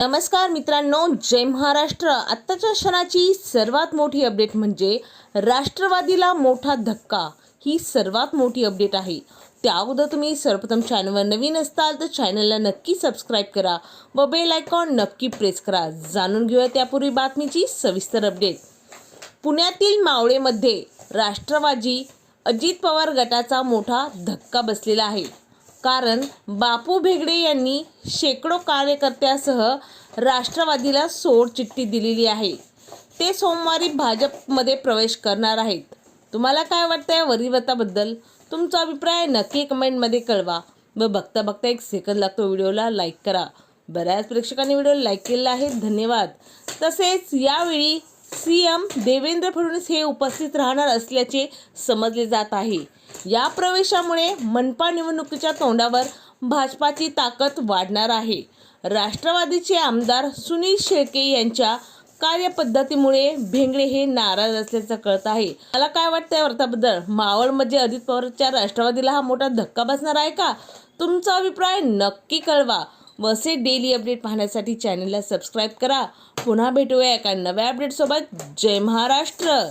नमस्कार मित्रांनो जय महाराष्ट्र. आत्ताच्या क्षणाची सर्वात मोठी अपडेट म्हणजे राष्ट्रवादीला मोठा धक्का. ही सर्वात मोठी अपडेट आहे. त्या अगोदर तुम्ही सर्वप्रथम चॅनलवर नवीन असताल तर चॅनलला नक्की सबस्क्राईब करा व बेल आयकॉन नक्की प्रेस करा. जाणून घेऊया त्यापूर्वी बातमीची सविस्तर अपडेट पुण्यातील मावळेमध्ये राष्ट्रवादी अजित पवार गटाचा मोठा धक्का बसलेला आहे. कारण बापू भेगडे यांनी शेकडो कार्यकर्त्यासह राष्ट्रवादीला सोडचिठ्ठी दिलेली आहे. ते सोमवारी भाजपमध्ये प्रवेश करणार आहेत. तुम्हाला काय वाटतं या वरिवताबद्दल तुमचा अभिप्राय नक्की कमेंटमध्ये कळवा व बघता बघता एक सेकंद लागतो व्हिडिओला लाईक करा. बऱ्याच प्रेक्षकांनी व्हिडिओ लाईक केलेला आहे. धन्यवाद. तसेच यावेळी सी एम देवेंद्र फडणवीस हे उपस्थित राहणार असल्याचे समजले जात आहे. या प्रवेशामुळे मनपा निवडणुकीच्या तोंडावर भाजपाची ताकद वाढणार आहे. राष्ट्रवादीचे आमदार सुनील शेळके यांच्या कार्यपद्धतीमुळे भेंगडे हे नाराज असल्याचं कळत आहे. मला काय वाटतं या वार्ताबद्दल? मावळमध्ये अजित पवारच्या राष्ट्रवादीला हा मोठा धक्का बसणार आहे का? तुमचा अभिप्राय नक्की कळवा. वसे डेली अपडेट पाहण्यासाठी चॅनलला सबस्क्राईब करा. पुन्हा भेटूया एका नव्या अपडेटसोबत. जय महाराष्ट्र!